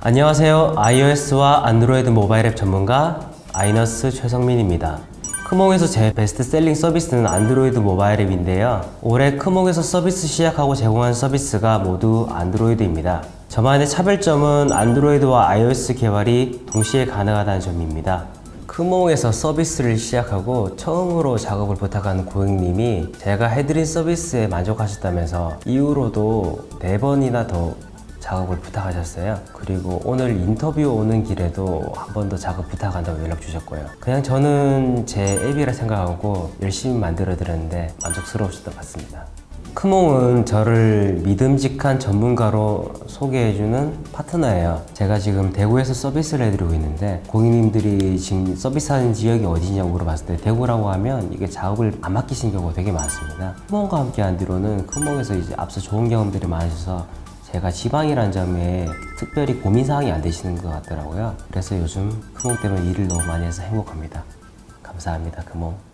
안녕하세요. iOS와 안드로이드 모바일 앱 전문가 아이너스 최성민입니다. 크몽에서 제 베스트셀링 서비스는 안드로이드 모바일 앱인데요. 올해 크몽에서 서비스 시작하고 제공한 서비스가 모두 안드로이드입니다. 저만의 차별점은 안드로이드와 iOS 개발이 동시에 가능하다는 점입니다. 크몽에서 서비스를 시작하고 처음으로 작업을 부탁하는 고객님이 제가 해드린 서비스에 만족하셨다면서 이후로도 네 번이나 더 작업을 부탁하셨어요. 그리고 오늘 인터뷰 오는 길에도 한 번 더 작업 부탁한다고 연락 주셨고요. 그냥 저는 제 앱이라 생각하고 열심히 만들어 드렸는데 만족스러우셨던 것 같습니다. 크몽은 저를 믿음직한 전문가로 소개해주는 파트너예요. 제가 지금 대구에서 서비스를 해드리고 있는데 고객님들이 지금 서비스하는 지역이 어디냐고 물어봤을 때 대구라고 하면 이게 작업을 안 맡기신 경우가 되게 많습니다. 크몽과 함께한 뒤로는 크몽에서 이제 앞서 좋은 경험들이 많으셔서 제가 지방이라는 점에 특별히 고민사항이 안 되시는 것 같더라고요. 그래서 요즘 크몽 때문에 일을 너무 많이 해서 행복합니다. 감사합니다, 크몽.